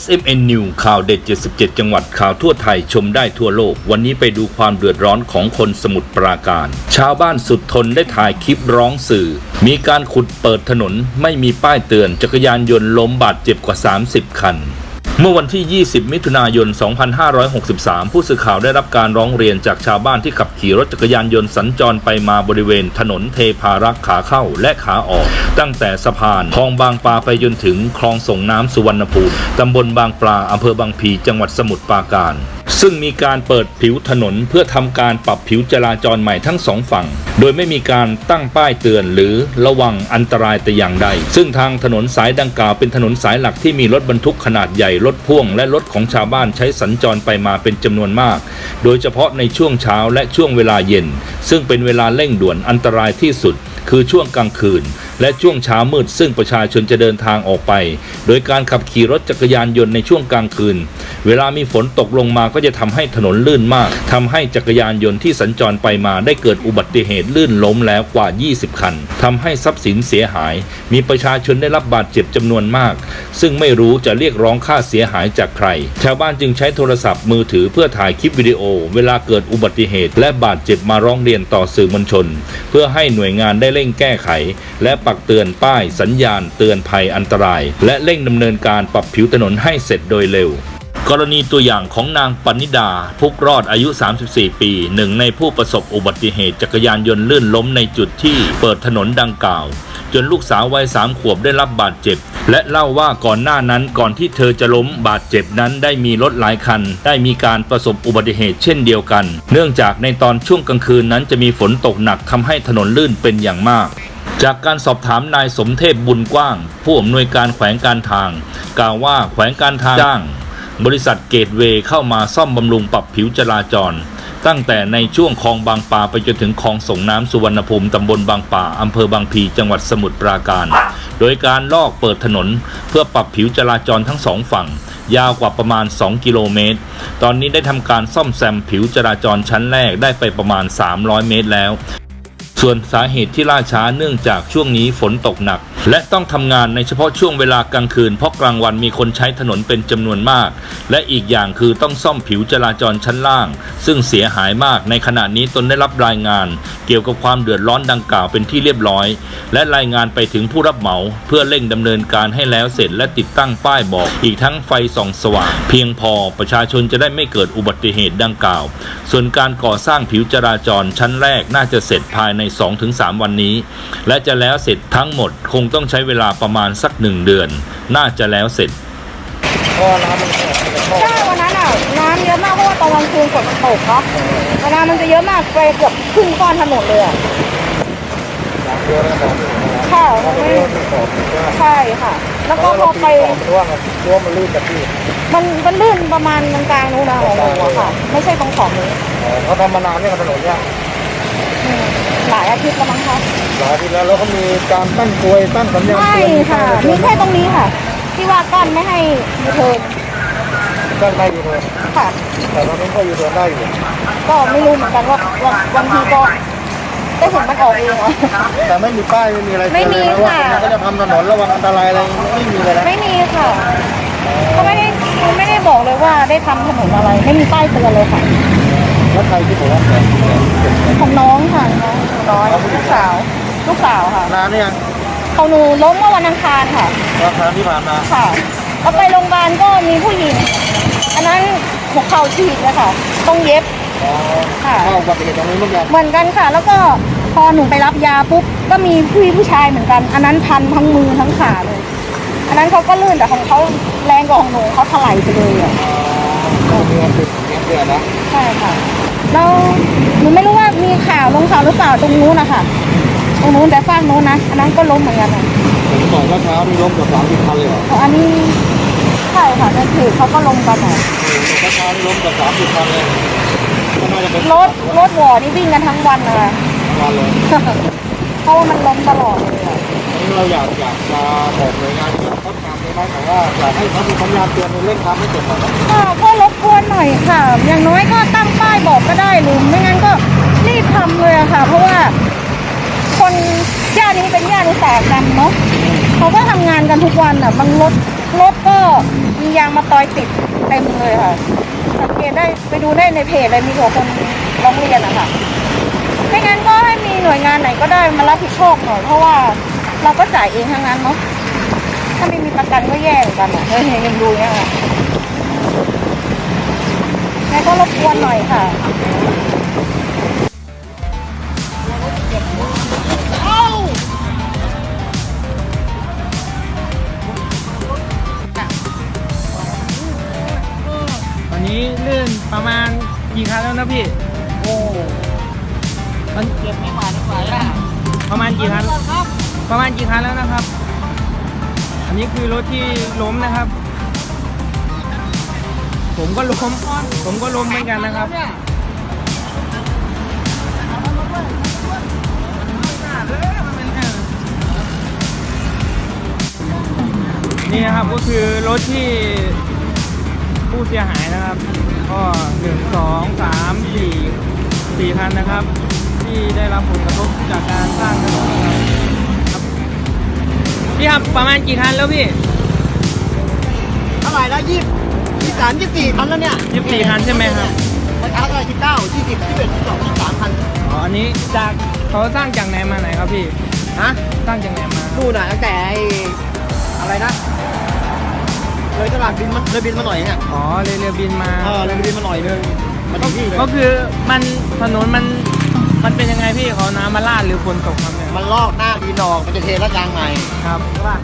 SMN New ข่าวเด็ด 77 จังหวัดข่าวทั่วไทยชมได้ทั่วโลก วันนี้ไปดูความเดือดร้อนของคนสมุทรปราการ ชาวบ้านสุดทนได้ถ่ายคลิปร้องสื่อ มีการขุดเปิดถนนไม่มีป้ายเตือนจักรยานยนต์ล้มบาดเจ็บกว่า 30 คัน เมื่อวันที่ 20 มิถุนายน 2563 ผู้สื่อข่าวได้รับการร้องเรียนจากชาวบ้านที่ขับขี่รถจักรยานยนต์สัญจรไปมาบริเวณถนนเทพารักษ์ขาเข้าและขาออก ตั้งแต่สะพานคลองบางปลาไปจนถึงคลองส่งน้ำสุวรรณภูมิตำบลบางปลาอำเภอบางพีจังหวัดสมุทรปราการซึ่งมีการเปิดผิวถนนเพื่อทำการปรับผิวจราจรใหม่ทั้งสองฝั่ง โดยไม่มีการตั้งป้ายเตือนหรือระวังอันตรายแต่อย่างใด ซึ่งทางถนนสายดังกล่าวเป็นถนนสายหลักที่มีรถบรรทุกขนาดใหญ่รถพ่วง และรถของชาวบ้านใช้สัญจรไปมาเป็นจำนวนมาก โดยเฉพาะในช่วงเช้าและช่วงเวลาเย็น ซึ่งเป็นเวลาเร่งด่วนอันตรายที่สุด คือช่วงกลางคืนและช่วงเช้ามืดซึ่งประชาชนจะเดินทางออกไป โดยการขับขี่รถจักรยานยนต์ในช่วงกลางคืน เวลามีฝนตกลงมาก็จะทำให้ถนนลื่นมากทำให้จักรยานยนต์ที่สัญจรไปมาได้เกิดอุบัติเหตุลื่นล้มแล้วกว่า 20 คันทำให้ทรัพย์สินเสียหาย มีประชาชนได้รับบาดเจ็บจำนวนมาก ซึ่งไม่รู้จะเรียกร้องค่าเสียหายจากใคร ชาวบ้านจึงใช้โทรศัพท์มือถือเพื่อถ่ายคลิปวิดีโอ เวลาเกิดอุบัติเหตุ และบาดเจ็บมาร้องเรียนต่อสื่อมวลชน เพื่อให้หน่วยงานได้เร่งแก้ไข และปักเตือนป้ายสัญญาณเตือนภัยอันตราย และเร่งดำเนินการปรับผิวถนนให้เสร็จโดยเร็วกรณีตัวอย่างของนางปณิดาพุกรอดอายุ 34 ปีหนึ่งในผู้ประสบอุบัติเหตุจักรยานยนต์ลื่นล้มในจุดที่เปิดถนนดังกล่าว จนลูกสาววัยสามขวบได้รับบาดเจ็บ และเล่าว่าก่อนหน้านั้นก่อนที่เธอจะล้มบาดเจ็บนั้นได้มีรถหลายคัน ได้มีการประสบอุบัติเหตุเช่นเดียวกัน เนื่องจากในตอนช่วงกลางคืนนั้นจะมีฝนตกหนักทำให้ถนนลื่นเป็นอย่างมาก จากการสอบถามนายสมเทพบุญกว้าง ผู้อำนวยการแขวงการทาง กล่าวว่าแขวงการทางจ้าง บริษัทเกตเวย์เข้ามาซ่อมบำรุงปรับผิวจราจร ตั้งแต่ในช่วงคลองบางปลาไปจนถึงคลองส่งน้ำสุวรรณภูมิตำบลบางป่าอำเภอบางพีจังหวัดสมุทรปราการ โดยการลอกเปิดถนน เพื่อปรับผิวจราจรทั้งสองฝั่งยาวกว่าประมาณ 2 กิโลเมตร ตอนนี้ได้ทำการซ่อมแซมผิวจราจรชั้นแรกได้ไปประมาณ 300 เมตรแล้ว ส่วนสาเหตุที่ล่าช้าเนื่องจากช่วงนี้ฝนตกหนัก และต้องทำงานในเฉพาะช่วงเวลากลางคืน เพราะกลางวันมีคนใช้ถนนเป็นจำนวนมาก และอีกอย่างคือต้องซ่อมผิวจราจรชั้นล่าง ซึ่งเสียหายมากในขณะนี้ตนได้รับรายงาน เกี่ยวกับความเดือดร้อนดังกล่าวเป็นที่เรียบร้อย และรายงานไปถึงผู้รับเหมา เพื่อเร่งดำเนินการให้แล้วเสร็จและติดตั้งป้ายบอก อีกทั้งไฟส่องสว่าง เพียงพอประชาชนจะได้ไม่เกิดอุบัติเหตุดังกล่าว ส่วนการก่อสร้างผิวจราจรชั้นแรกน่าจะเสร็จภายใน 2-3 วันนี้ และจะแล้วเสร็จทั้งหมดคงต้องใช้เวลาประมาณสักหนึ่งเดือน น่าจะแล้วเสร็จ ก็น้ำมันแตกในท่อใช่วันนั้นอะน้ำเยอะมากเพราะว่าตอนกลางคืนฝนมันตกเนาะแต่น้ำมันจะเยอะมากไปเกือบครึ่งก้อนถนนเลยอะน้ำเยอะแล้วก็ค่ะน้ำไม่เยอะที่ขอบใช่ไหมใช่ค่ะ แล้วก็แล้วพเราอปีไปนขอบมันว่ามันรั้วมันลื่นกับที่มันมันลื่นประมาณกลางๆนู้นนะของหนูอะค่ะ ไม่ใช่ตรงขอบนี้อ๋อเขาทำมานานเนี่ยกับถนนเนี่ยอืม หลายอาทิตย์แล้วมั้งคะหลายทีแล้วแล้วเขามีการตั้งกลวยตั้งสัญญาณใช่เตือนค่ะมีมีป้าแค่ยตรงนี้ค่ะ ที่ว่ากั้นไม่ให้ยูเทิร์นตั้งได้อยู่เลยค่ะแต่ตอนนี้ก็อยู่เดินได้อยู่ก็ไม่รู้เหมือนกันว่าว่าบางทีก็ได้เห็นมันออกเองเหรอแต่ไม่มีป้ายไม่มีอะไรไม่มีเตือนเลยนะว่าค่ะเขาจะทำถนนระวังอันตรายอะไรไม่มีเลยนะไม่มีค่ะก็ไม่ได้ไม่ได้บอกเลยว่าได้ทำถนนอะไร ไม่มีป้ายเตือนเลยค่ะแล้วใครที่บอกว่าแตกของน้อง ค่ะน้องน้อยลูกสาว ลูกสาวค่ะนานเนี่ยงของหนูล้มเมื่อวันอังคารค่ะราคาที่ผ่านมาค่ะแล้วไปโรงพยาบาลก็มีผู้หญิง อันนั้นหัวเข่าฉีกเลยค่ะ ต้องเย็บอ๋อค่ะเข้าอุบัติเหตุตรงนี้เหมือนกันเหมือนกันค่ะ แล้วก็พอหนูไปรับยาปุ๊บก็มีผู้ผู้ชายเหมือนกัน อันนั้นพันทั้งมือทั้งขาเลย อันนั้นเขาก็ลื่นแต่ของเขาแรงกว่าของหนูเขาถลายไปเลยอะ อ๋อมีความผิดอย่างเงี้ยเตือนนะใช่ค่ะแล้วหนูไม่รู้ว่ามีข่าวลงข่าวหรือเปล่าตรงนู้นนะคะตรงนู้นแต่ฝั่งนู้นนะอันนั้นก็ล้มเหมือนกันนะผมบอกว่าเช้านี่ล้มเกับสามสิบคันเลยเหรออันนี้ใช่ค่ะในเพจเขาก็ลงกันอะโอ้โหเช้านี่ล้มเกับสามสิบคันเลยก็น่าจะเป็นรถรถวอนี่วิ่งกันทั้งวันเลยวันเลยเพราะว่ามันล้มตลอดเลยอะอั นี้เราอยากอยากจะบอกหน่วยงานที่เขาทำได้ไหมแต่ว่าอยากให้เขามีสัญญาณเตือนในเร่งทำให้เสร็จก่อนนะค่ะก็รบกวนหน่อยค่ะ อย่างน้อยก็ตั้งป้ายบอกก็ได้หรือไม่งั้นก็รีบทำเลยอะค่ะ เพราะว่า คนย่านนี้เป็นย่านอุตสาหกรรมเนาะเขาก็ทำงานกันทุกวันอะบางรถรถก็มียางมาตอยติดเต็มเลยค่ะ สังเกตได้ไปดูได้ในเพจเลยมีหัวคนร้องเรียนอะค่ะไม่งั้นก็ให้มีหน่วยงานไหนก็ได้มารับผิดชอบหน่อยเพราะว่า เราก็จ่ายเองทั้งนั้นเนาะ ถ้าไม่มีประกันก็แย่เหมือนกันอะเฮ้ยยังดูเนี่ยค่ะงั้นก็รบกวนหน่อยค่ะตอนนี้ลื่นประมาณกี่คันแล้วนะพี่ โอ้ มันเก็บไม่หวานไม่ไหวอะประมาณกี่คัน ประมาณกี่คันแล้วนะครับ อันนี้คือรถที่ล้มนะครับ ผมก็ล้ม ผมก็ล้มเหมือนกันนะครับ นี่นะครับก็คือรถที่ผู้เสียหายนะครับ ก็หนึ่งสองสามสี่สี่คันนะครับ ที่ได้รับผลกระทบจากการ พี่ครับประมาณกี่คันแล้วพี่เท่าไหร่แล้วยี่ยี่สามยี่สี่พันแล้วเนี่ยยี่สิบสี่คันใช่ไหมครับมันช้าเท่าไหร่ยี่เก้ายี่สิบยี่สิบเอ็ดยี่สิบสองยี่สิบสามพันอ๋ออันนี้จากเขาสร้างจากไหนมาไหนครับพี่ฮะสร้างจากไหนมานู่นน่ะตั้งแต่ไอ้อะไรนะเลยตลาดบินมันเลยบินมาหน่อยเนี่ยอ๋อเรือเรือบินมาเออเลยบินมาหน่อยนึงมาถึงนี่เลยก็คือมันถนนมันมันเป็นยังไงพี่เขาน้ำมาลาดหรือฝนตกครับเนี่ย มันลอกหน้าดินออกมันจะเทลาดยางใหม่ครับใช่ป่ะ